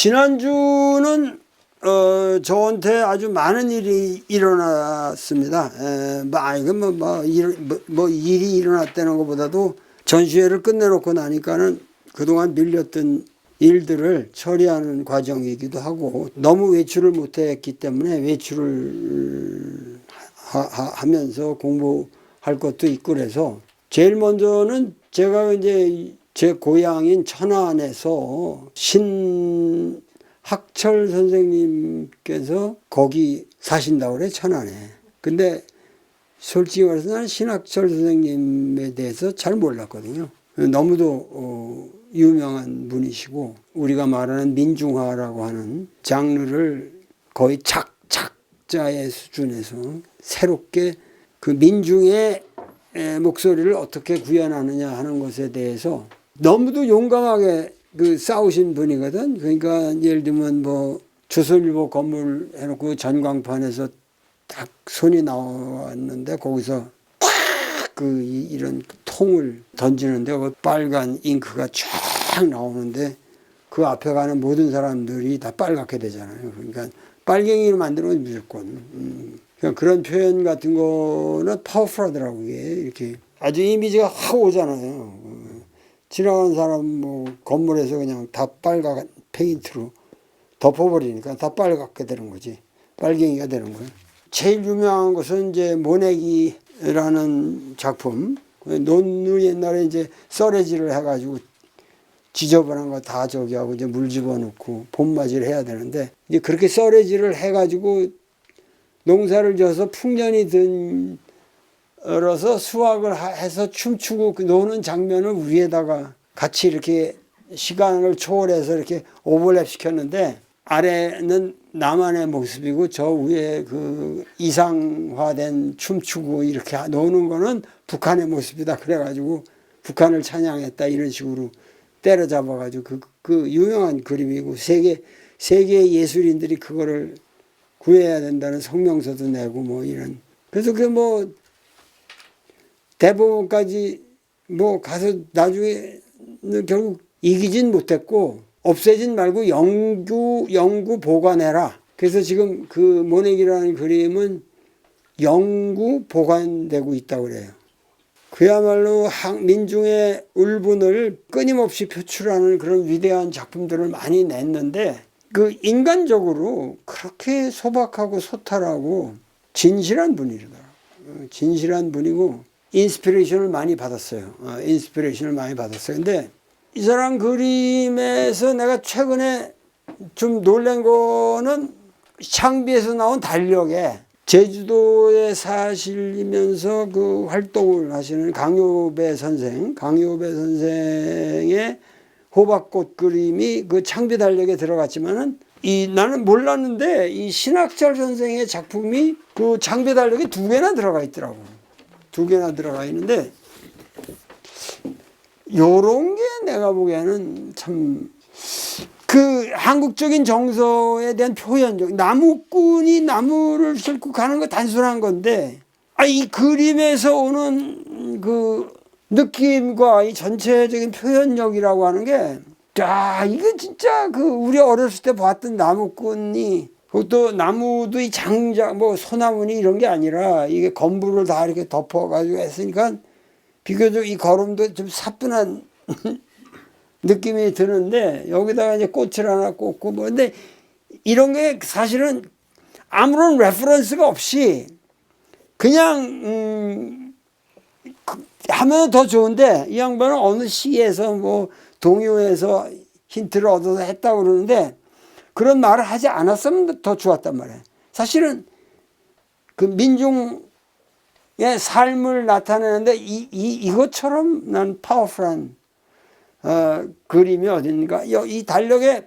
지난주는 어, 저한테 아주 많은 일이 일어났습니다. 에, 뭐, 그 뭐, 뭐, 일, 뭐, 뭐 일이 일어났다는 것보다도 전시회를 끝내놓고 나니까는 그동안 밀렸던 일들을 처리하는 과정이기도 하고 너무 외출을 못했기 때문에 외출을 하, 하- 하면서 공부할 것도 있고 그래서 제일 먼저는 제가 이제 제 고향인 천안에서 신 학철 선생님께서 거기 사신다고 그래 천안에. 근데 솔직히 말해서 나는 신학철 선생님에 대해서 잘 몰랐거든요. 너무도 어, 유명한 분이시고 우리가 말하는 민중화라고 하는 장르를 거의 착착자의 수준에서 새롭게 그 민중의 에, 목소리를 어떻게 구현하느냐 하는 것에 대해서 너무도 용감하게 그 싸우신 분이거든. 그러니까 예를 들면 뭐 조선일보 건물 해놓고 전광판에서 딱 손이 나왔는데 거기서 탁그 이런 통을 던지는데 그 빨간 잉크가 쫙 나오는데 그 앞에 가는 모든 사람들이 다 빨갛게 되잖아요. 그러니까 빨갱이로 만들면 무조건. 음. 그러니까 그런 표현 같은 거는 파워풀하더라고요. 이게 이렇게 아주 이미지가 확 오잖아요. 어. 지나가는 사람 뭐 건물에서 그냥 다 빨간 페인트로 덮어버리니까 다 빨갛게 되는 거지. 빨갱이가 되는 거예요. 제일 유명한 것은 이제 모내기라는 작품. 논을 옛날에 이제 썰레질을 해가지고 지저분한 거 다 저기 하고 이제 물 집어넣고 봄맞이를 해야 되는데 이제 그렇게 썰레질을 해가지고 농사를 져서 풍년이 들 어서 수확을 하- 해서 춤추고 그 노는 장면을 위에다가 같이 이렇게 시간을 초월해서 이렇게 오버랩 시켰는데 아래는 나만의 모습이고 저 위에 그 이상화된 춤추고 이렇게 노는 거는 북한의 모습이다. 그래가지고 북한을 찬양했다 이런 식으로 때려잡아가지고 그, 그 유명한 그림이고 세계 세계 예술인들이 그거를 구해야 된다는 성명서도 내고 뭐 이런. 그래서 그뭐 대법원까지 뭐 가서 나중에는 결국 이기진 못했고 없애진 말고 영구 영구 보관해라. 그래서 지금 그 모내기라는 그림은 영구 보관되고 있다고 그래요. 그야말로 한- 민중의 울분을 끊임없이 표출하는 그런 위대한 작품들을 많이 냈는데 그 인간적으로 그렇게 소박하고 소탈하고 진실한 분이더라고요. 어, 진실한 분이고 인스피레이션을 많이 받았어요. 어, 인스피레이션을 많이 받았어요. 근데 이 사람 그림에서 내가 최근에 좀 놀란 거는 창비에서 나온 달력에 제주도에 사시면서 그 활동을 하시는 강요배 선생, 강요배 선생의 호박꽃 그림이 그 창비 달력에 들어갔지만은 이 나는 몰랐는데 이 신학철 선생의 작품이 그 창비 달력에 두 개나 들어가 있더라고. 두 개나 들어가 있는데 요런 게 내가 보기에는 참 그 한국적인 정서에 대한 표현적 나무꾼이 나무를 싣고 가는 거 단순한 건데 아 이 그림에서 오는 그 느낌과 이 전체적인 표현력이라고 하는 게 야, 이거 진짜 그 우리 어렸을 때 봤던 나무꾼이 그것도 나무도 이 장작 뭐 소나무니 이런 게 아니라 이게 건부를 다 이렇게 덮어 가지고 했으니까 비교적 이 걸음도 좀 사뿐한 느낌이 드는데 여기다가 이제 꽃을 하나 꽂고 뭐 근데 이런 게 사실은 아무런 레퍼런스가 없이 그냥 음, 그- 하면 더 좋은데 이 양반은 어느 시에서 뭐 동요에서 힌트를 얻어서 했다고 그러는데 그런 말을 하지 않았으면 더 좋았단 말이에요. 사실은 그 민중의 삶을 나타내는데 이, 이, 이것처럼 난 파워풀한 어, 그림이 어딘가 여- 이 달력에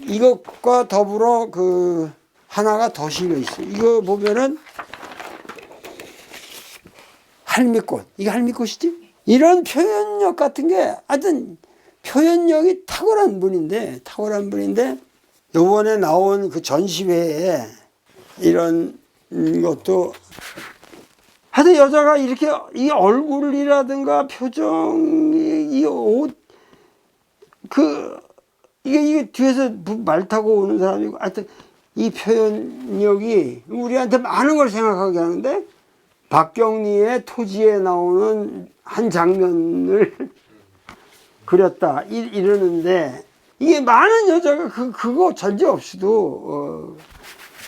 이것과 더불어 그 하나가 더 실려 있어. 요 이거 보면은 할미꽃. 이게 할미꽃이지? 이런 표현력 같은 게 하여튼 표현력이 탁월한 분인데 탁월한 분인데 요번에 나온 그 전시회에 이런 것도 하여튼 여자가 이렇게 이 얼굴이라든가 표정이 이옷그 이게 이게 뒤에서 부- 말 타고 오는 사람이고 하여튼 이 표현력이 우리한테 많은 걸 생각하게 하는데 박경리의 토지에 나오는 한 장면을 그렸다. 이, 이러는데 이게 많은 여자가 그 그거 전제 없이도 어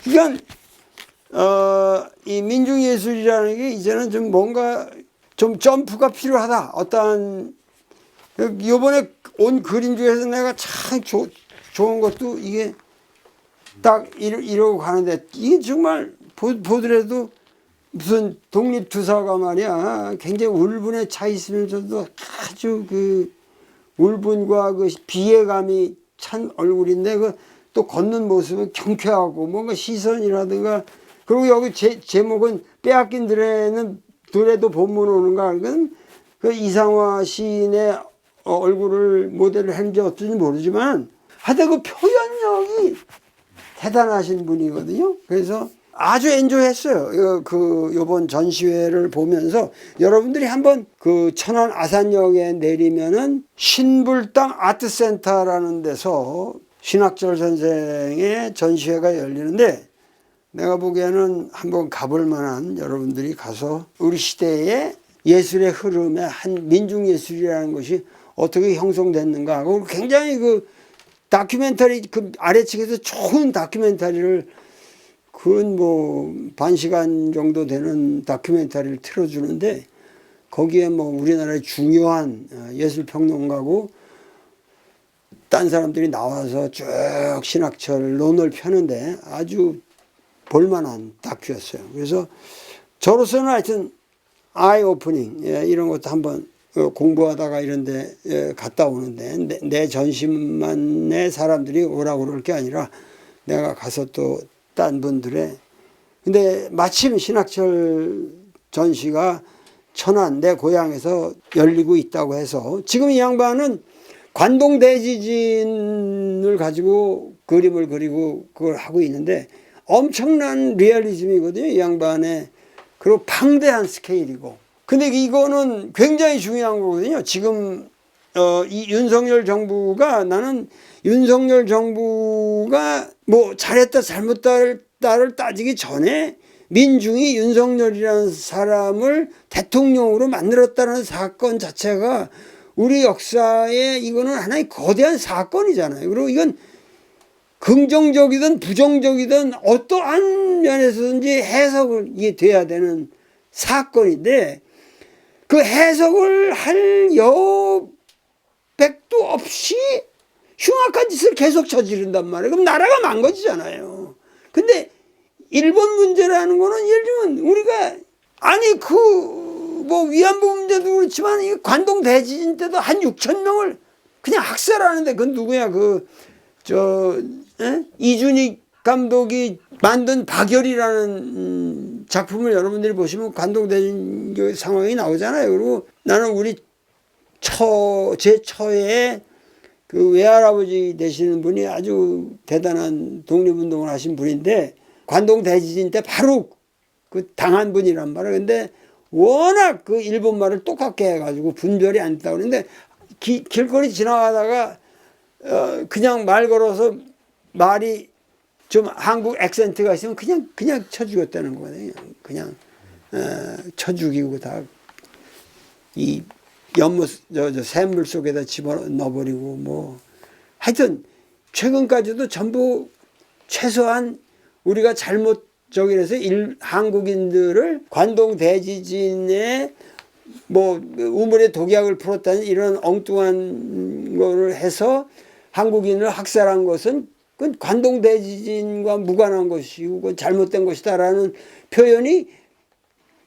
이건 어이 민중 예술이라는 게 이제는 좀 뭔가 좀 점프가 필요하다. 어떠한 요번에 온 그림 중에서 내가 참 조, 좋은 것도 이게 딱 이러, 이러고 가는데 이게 정말 보, 보더라도 무슨 독립투사가 말이야. 굉장히 울분에 차 있으면서도 아주 그 울분과 그 비애감이 찬 얼굴인데 그 또 걷는 모습은 경쾌하고 뭔가 시선이라든가 그리고 여기 제, 제목은 빼앗긴 들에는 들에도 본문 오는가 그건 그 이상화 시인의 어, 얼굴을 모델을 했는지 어쩐지 모르지만 하여튼 그 표현력이 대단하신 분이거든요. 그래서 아주 엔조했어요. 그 요번 전시회를 보면서 여러분들이 한번 그 천안 아산역에 내리면은 신불당 아트센터라는 데서 신학철 선생의 전시회가 열리는데 내가 보기에는 한번 가볼 만한 여러분들이 가서 우리 시대의 예술의 흐름에 한 민중 예술이라는 것이 어떻게 형성됐는가 하고 굉장히 그 다큐멘터리 그 아래측에서 좋은 다큐멘터리를 그건 뭐 반 시간 정도 되는 다큐멘터리를 틀어주는데 거기에 뭐 우리나라의 중요한 어, 예술 평론가고 딴 사람들이 나와서 쭉 신학철 논을 펴는데 아주 볼만한 다큐였어요. 그래서 저로서는 하여튼 아이 오프닝 예, 이런 것도 한번 어, 공부하다가 이런데 예, 갔다 오는데 내, 내 전심만의 사람들이 오라고 그럴 게 아니라 내가 가서 또 딴 분들의 근데 마침 신학철 전시가 천안 내 고향에서 열리고 있다고 해서 지금 이 양반은 관동 대지진을 가지고 그림을 그리고 그걸 하고 있는데 엄청난 리얼리즘이거든요. 이 양반의 그리고 방대한 스케일이고. 근데 이거는 굉장히 중요한 거거든요. 지금 어, 이 윤석열 정부가 나는 윤석열 정부가 뭐 잘했다 잘못했다를 따지기 전에 민중이 윤석열이라는 사람을 대통령으로 만들었다는 사건 자체가 우리 역사에 이거는 하나의 거대한 사건이잖아요. 그리고 이건 긍정적이든 부정적이든 어떠한 면에서든지 해석을 이게 돼야 되는 사건인데 그 해석을 할 여 백도 없이 흉악한 짓을 계속 저지른단 말이에요. 그럼 나라가 망가지잖아요. 근데 일본 문제라는 거는 예를 들면 우리가 아니 그 뭐 위안부 문제도 그렇지만 이 관동 대지진 때도 한 6천 명을 그냥 학살하는데 그건 누구야 그저 이준익 감독이 만든 박열이라는 음, 작품을 여러분들이 보시면 관동 대지진 그 상황이 나오잖아요. 그리고 나는 우리 처 제 처에 그 외할아버지 되시는 분이 아주 대단한 독립운동을 하신 분인데 관동 대지진 때 바로 그 당한 분이란 말이에요. 근데 워낙 그 일본 말을 똑같게 해가지고 분별이 안 됐다고 그러는데 기- 길거리 지나가다가 어 그냥 말 걸어서 말이 좀 한국 액센트가 있으면 그냥 그냥 쳐 죽였다는 거거든요. 그냥 어, 쳐 죽이고 다 이 연못 저, 저 샘물 속에다 집어넣어 버리고 뭐 하여튼 최근까지도 전부 최소한 우리가 잘못 저기 해서 일 한국인들을 관동 대지진에 뭐 우물에 독약을 풀었다는 이런 엉뚱한 거를 해서 한국인을 학살한 것은 그건 관동 대지진과 무관한 것이고 그건 잘못된 것이다라는 표현이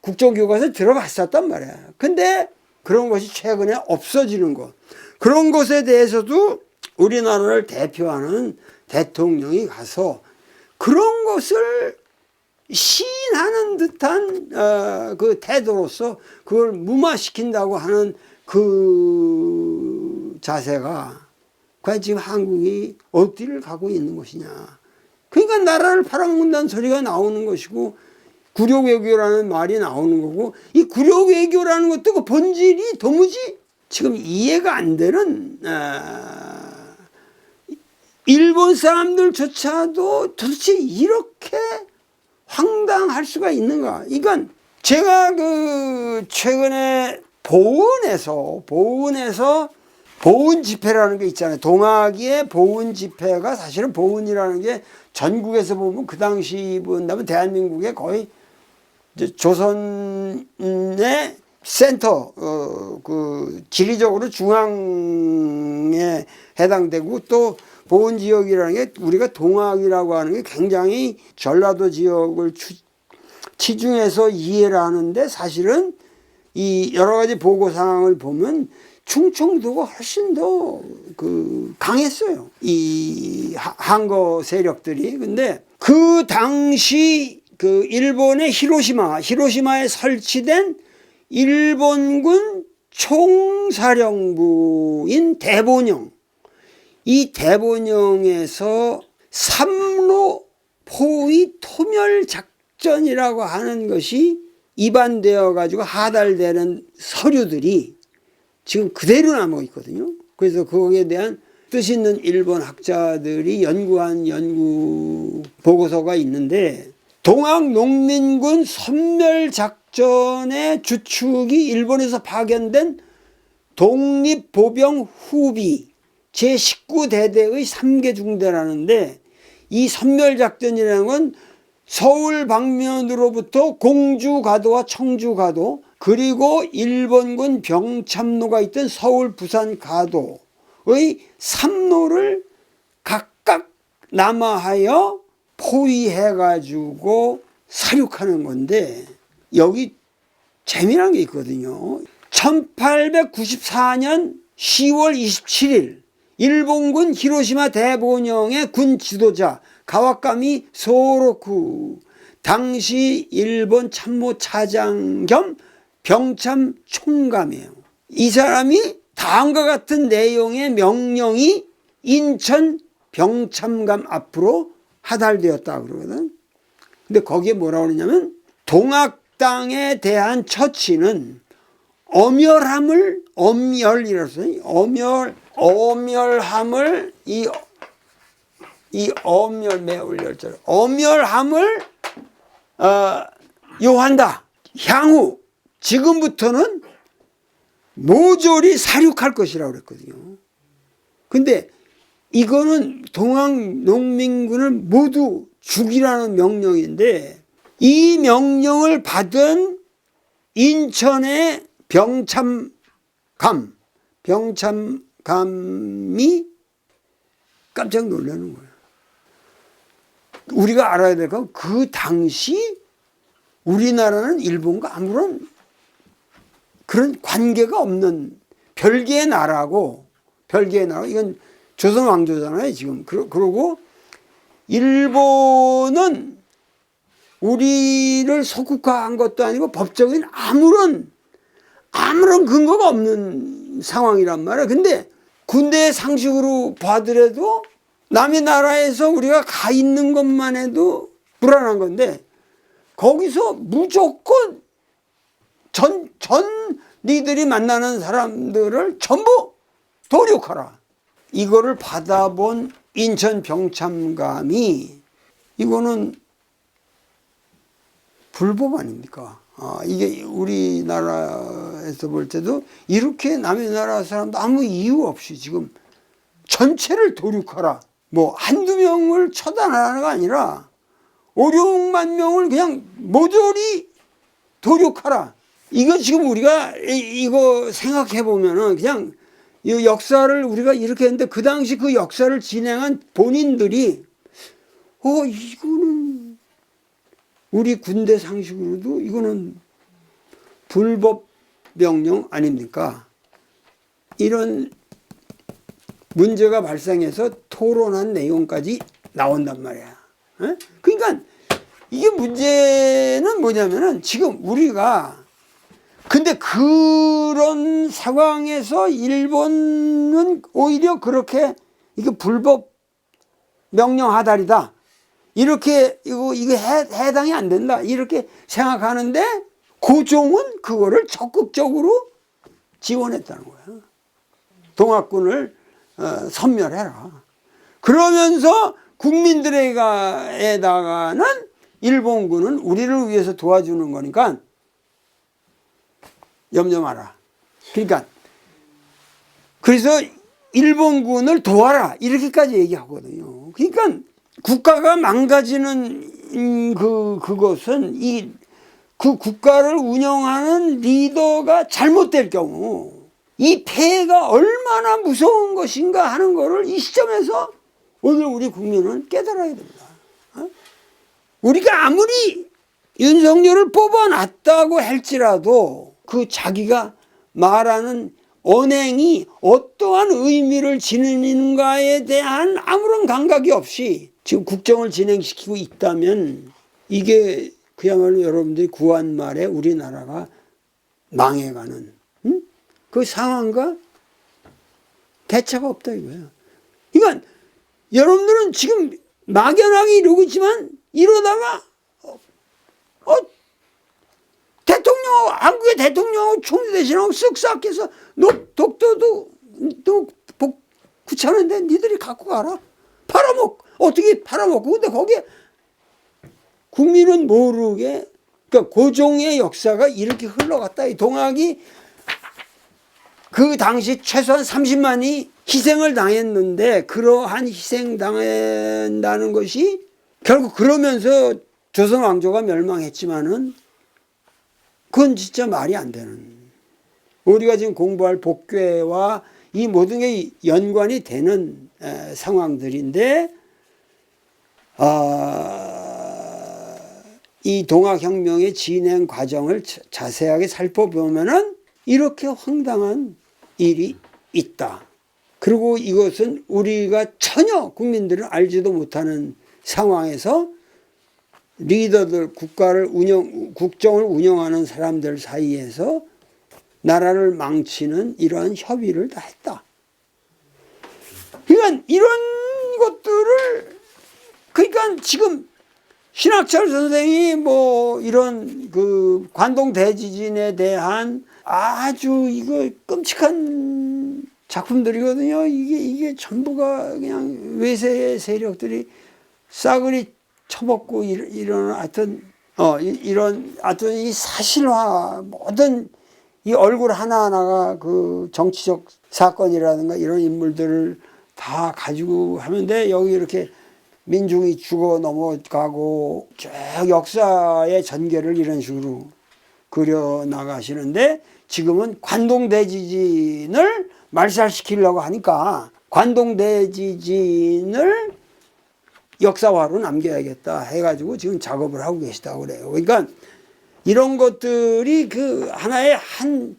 국정교과서에 들어갔었단 말이야. 근데 그런 것이 최근에 없어지는 것. 그런 것에 대해서도 우리나라를 대표하는 대통령이 가서 그런 것을 시인하는 듯한 어, 그 태도로서 그걸 무마시킨다고 하는 그 자세가 과연 지금 한국이 어디를 가고 있는 것이냐. 그러니까 나라를 팔아먹는다는 소리가 나오는 것이고 구력 외교라는 말이 나오는 거고 이 구력 외교라는 것도 그 본질이 도무지 지금 이해가 안 되는 아, 일본 사람들조차도 도대체 이렇게 황당할 수가 있는가? 이건 제가 그 최근에 보은에서 보은에서 보은 집회라는 게 있잖아요. 동학의 보은 집회가 사실은 보은이라는 게 전국에서 보면 그 당시 본다면 대한민국의 거의 조선의 센터 어, 그 지리적으로 중앙에 해당되고 또 보은 지역이라는 게 우리가 동학이라고 하는 게 굉장히 전라도 지역을 추, 치중해서 이해를 하는데 사실은 이 여러 가지 보고 상황을 보면 충청도가 훨씬 더 그 강했어요. 이 하- 한거 세력들이. 근데 그 당시 그 일본의 히로시마, 히로시마에 설치된 일본군 총사령부인 대본영. 이 대본영에서 삼로 포위 토멸 작전이라고 하는 것이 입안되어 가지고 하달되는 서류들이 지금 그대로 남아 있거든요. 그래서 거기에 대한 뜻 있는 일본 학자들이 연구한 연구 보고서가 있는데 동학 농민군 선멸 작전의 주축이 일본에서 파견된 독립보병 후비 제19대대의 3개 중대라는데 이 선멸작전이라는 건 서울 방면으로부터 공주 가도와 청주 가도 그리고 일본군 병참로가 있던 서울 부산 가도의 3로를 각각 남하하여 포위해 가지고 사륙하는 건데 여기 재미난 게 있거든요. 1894년 10월 27일 일본군 히로시마 대본영의 군 지도자 가와카미 소로쿠 당시 일본 참모 차장 겸 병참 총감이에요. 이 사람이 다음과 같은 내용의 명령이 인천 병참감 앞으로 하달되었다 그러거든. 근데 거기에 뭐라고 그러냐면 동학당에 대한 처치는 엄열함을 엄열이라서 엄열 엄열함을 이 이 엄열 매울 열절 엄열함을 어, 요한다. 향후 지금부터는 모조리 사륙할 것이라고 그랬거든요. 근데 이거는 동학 농민군을 모두 죽이라는 명령인데 이 명령을 받은 인천의 병참감 병참감이 깜짝 놀라는 거예요. 우리가 알아야 될 건 그 당시 우리나라는 일본과 아무런 그런 관계가 없는 별개의 나라고 별개의 나라 이건 조선 왕조잖아요 지금 그러, 그러고 일본은 우리를 속국화한 것도 아니고 법적인 아무런 아무런 근거가 없는 상황이란 말이야 근데 군대의 상식으로 봐더라도 남의 나라에서 우리가 가 있는 것만 해도 불안한 건데 거기서 무조건 전, 전 니들이 만나는 사람들을 전부 도륙하라. 이거를 받아본 인천 병참감이 이거는 불법 아닙니까? 아, 이게 우리나라에서 볼 때도 이렇게 남의 나라 사람도 아무 이유 없이 지금 전체를 도륙하라. 뭐 한두 명을 처단하라가 아니라 5, 6만 명을 그냥 모조리 도륙하라. 이거 지금 우리가 이- 이거 생각해 보면은 그냥 이 역사를 우리가 이렇게 했는데 그 당시 그 역사를 진행한 본인들이 어 이거는 우리 군대 상식으로도 이거는 불법 명령 아닙니까? 이런 문제가 발생해서 토론한 내용까지 나온단 말이야. 어? 그러니까 이게 문제는 뭐냐면은 지금 우리가 근데 그런 상황에서 일본은 오히려 그렇게 이게 불법 명령 하달이다. 이렇게 이거 이거 해, 해당이 안 된다. 이렇게 생각하는데 고종은 그거를 적극적으로 지원했다는 거야. 동학군을 어, 섬멸해라. 그러면서 국민들에다가는 일본군은 우리를 위해서 도와주는 거니까 염려 마라. 그러니까 그래서 일본군을 도와라 이렇게까지 얘기하거든요. 그러니까 국가가 망가지는 음, 그 그것은 이 그 국가를 운영하는 리더가 잘못될 경우 이 폐해가 얼마나 무서운 것인가 하는 것을 이 시점에서 오늘 우리 국민은 깨달아야 됩니다. 어? 우리가 아무리 윤석열을 뽑아놨다고 할지라도 그 자기가 말하는 언행이 어떠한 의미를 지니는가에 대한 아무런 감각이 없이 지금 국정을 진행시키고 있다면 이게 그야말로 여러분들이 구한 말에 우리나라가 망해가는 응? 그 상황과 대처가 없다 이거야. 그러니까 여러분들은 지금 막연하게 이러고 있지만 이러다가 어, 어 대통령 한국의 대통령하고 총리 대신하고 쓱 싹 해서 너 독도도 또 복- 귀찮은데 니들이 갖고 가라. 팔아먹 어떻게 팔아먹고. 근데 거기에 국민은 모르게 그러니까 고종의 역사가 이렇게 흘러갔다. 이 동학이 그 당시 최소한 30만이 희생을 당했는데 그러한 희생 당한다는 것이 결국 그러면서 조선 왕조가 멸망했지만은 그건 진짜 말이 안 되는 우리가 지금 공부할 복괴와 이 모든 게 연관이 되는 에, 상황들인데 아, 이 동학혁명의 진행 과정을 자- 자세하게 살펴보면은 이렇게 황당한 일이 있다. 그리고 이것은 우리가 전혀 국민들은 알지도 못하는 상황에서 리더들 국가를 운영 국정을 운영하는 사람들 사이에서 나라를 망치는 이러한 협의를 다 했다. 그러니까 이런 것들을 그러니까 지금 신학철 선생이 뭐 이런 그 관동 대지진에 대한 아주 이거 끔찍한 작품들이거든요. 이게 이게 전부가 그냥 외세 세력들이 싸그리 쳐먹고 이런, 하여튼 어 이- 이런 하여튼 이 사실화 모든 이 얼굴 하나하나가 그 정치적 사건이라든가 이런 인물들을 다 가지고 하는데 여기 이렇게 민중이 죽어 넘어가고 쭉 역사의 전개를 이런 식으로 그려 나가시는데 지금은 관동 대지진을 말살시키려고 하니까 관동 대지진을 역사화로 남겨야겠다 해가지고 지금 작업을 하고 계시다고 그래요. 그러니까 이런 것들이 그 하나의 한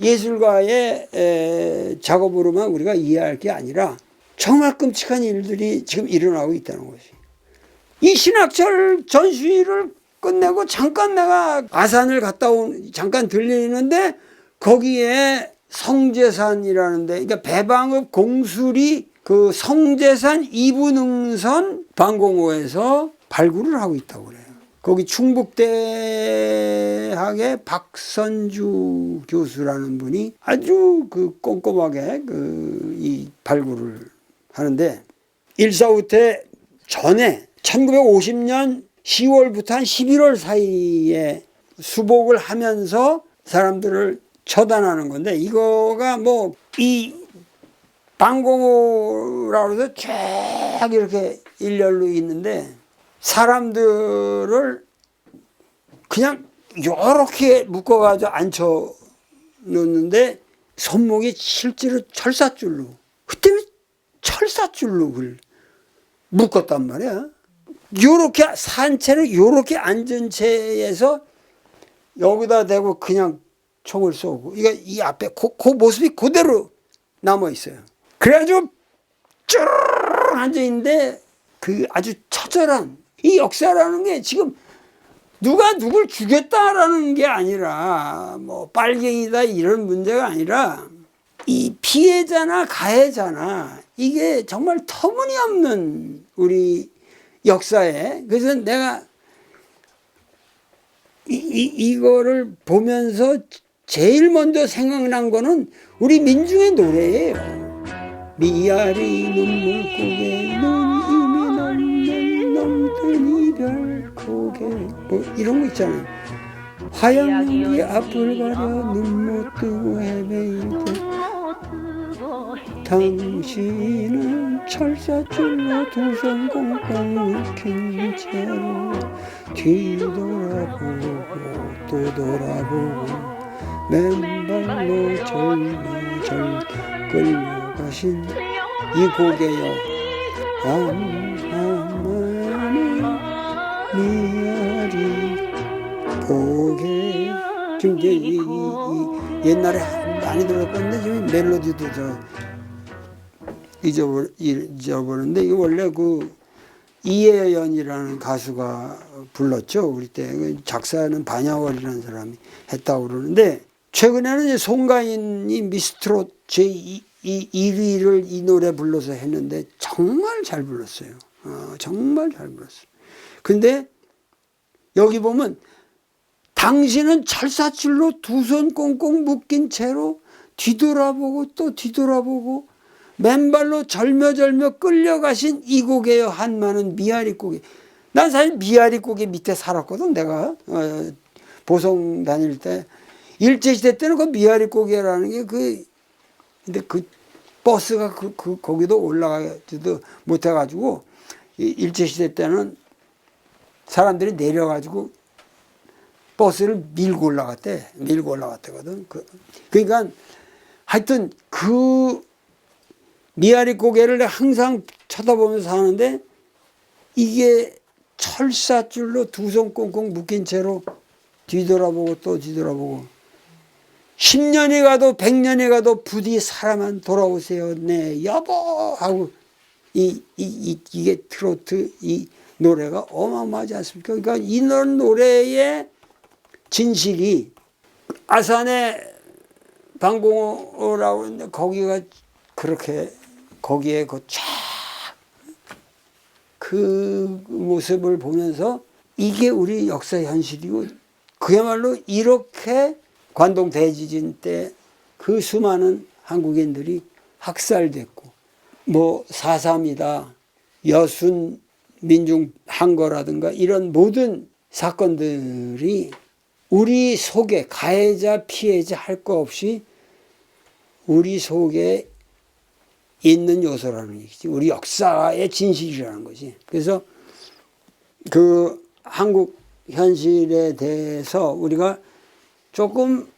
예술가의 에, 작업으로만 우리가 이해할 게 아니라 정말 끔찍한 일들이 지금 일어나고 있다는 것이. 이 신학철 전시를 끝내고 잠깐 내가 아산을 갔다 온 잠깐 들리는데 거기에 성재산이라는데 그러니까 배방읍 공수리 그 성재산 이분흥선 방공호에서 발굴을 하고 있다고 그래요. 거기 충북대학의 박선주 교수라는 분이 아주 그 꼼꼼하게 그 이 발굴을 하는데 일사후퇴 전에 1950년 10월부터 한 11월 사이에 수복을 하면서 사람들을 처단하는 건데 이거가 뭐 이 방공호라고 해서 쫙 이렇게 일렬로 있는데 사람들을 그냥 요렇게 묶어가지고 앉혀 놓는데 손목이 실제로 철사줄로 그때 철사줄로 그걸 묶었단 말이야. 요렇게 산채를 요렇게 앉은 채에서 여기다 대고 그냥 총을 쏘고 이거 이 앞에 그, 그 모습이 그대로 남아 있어요. 그래가지고 쭈르르 앉아 있는데 그 아주 처절한 이 역사라는 게 지금 누가 누굴 죽였다라는 게 아니라 뭐 빨갱이다 이런 문제가 아니라 이 피해자나 가해자나 이게 정말 터무니없는 우리 역사에 그래서 내가 이, 이, 이거를 보면서 제일 먼저 생각난 거는 우리 민중의 노래예요. 미아리 눈물고개 눈 이미 넘는 넘든 이별 고개. 뭐 이런 거 있잖아요. 하얀 눈이 앞을 가려 눈 못 뜨고 헤매일 때. 당신은 철사줄로 두 손 꽁꽁 묶인 채로 뒤돌아보고 또 돌아보고 맨발로 절매절 끌 려가신 이 고개여 암암하는 미아리 고개. 지금 이제 이, 이, 이 옛날에 많이 들었건데 지금 멜로디도 저 잊어버 잊어버렸는데 이거 원래 그 이혜연이라는 가수가 불렀죠. 우리 때그 작사는 반야월이라는 사람이 했다고 그러는데 최근에는 이제 송가인이 미스트롯 제 1위를 이 노래 불러서 했는데 정말 잘 불렀어요. 어, 정말 잘 불렀어요. 근데 여기 보면 당신은 철사줄로 두 손 꽁꽁 묶인 채로 뒤돌아보고 또 뒤돌아보고 맨발로 절며절며 끌려가신 이 고개여 한마는 미아리 고개. 난 사실 미아리 고개 밑에 살았거든 내가 어, 보성 다닐 때 일제시대 때는 그 미아리 고개라는 게그 근데 그 버스가 그, 그 거기도 올라가지도 못해가지고 이 일제시대 때는 사람들이 내려가지고 버스를 밀고 올라갔대. 밀고 올라갔대거든. 그, 그러니까 하여튼 그 미아리 고개를 항상 쳐다보면서 사는데 이게 철사줄로 두 손 꽁꽁 묶인 채로 뒤돌아보고 또 뒤돌아보고 10년이 가도 100년이 가도 부디 사람만 돌아오세요. 네, 여보 하고 이, 이, 이, 이게 트로트 이 노래가 어마어마하지 않습니까? 그러니까 이런 노래의 진실이 아산의 방공호라고 하는데 거기가 그렇게 거기에 그 쫙그 그 모습을 보면서 이게 우리 역사 현실이고 그야말로 이렇게 관동 대지진 때 그 수많은 한국인들이 학살됐고 뭐 사삼이다 여순 민중 항거라든가 이런 모든 사건들이 우리 속에 가해자 피해자 할 거 없이 우리 속에 있는 요소라는 얘기지. 우리 역사의 진실이라는 거지. 그래서 그 한국 현실에 대해서 우리가 조금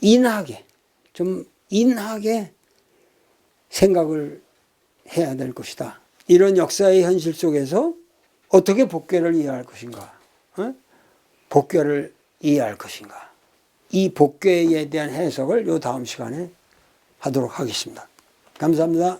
인하게, 좀 인하게 생각을 해야 될 것이다. 이런 역사의 현실 속에서 어떻게 복귀를 이해할 것인가? 어? 복귀를 이해할 것인가? 이 복귀에 대한 해석을 요 다음 시간에 하도록 하겠습니다. 감사합니다.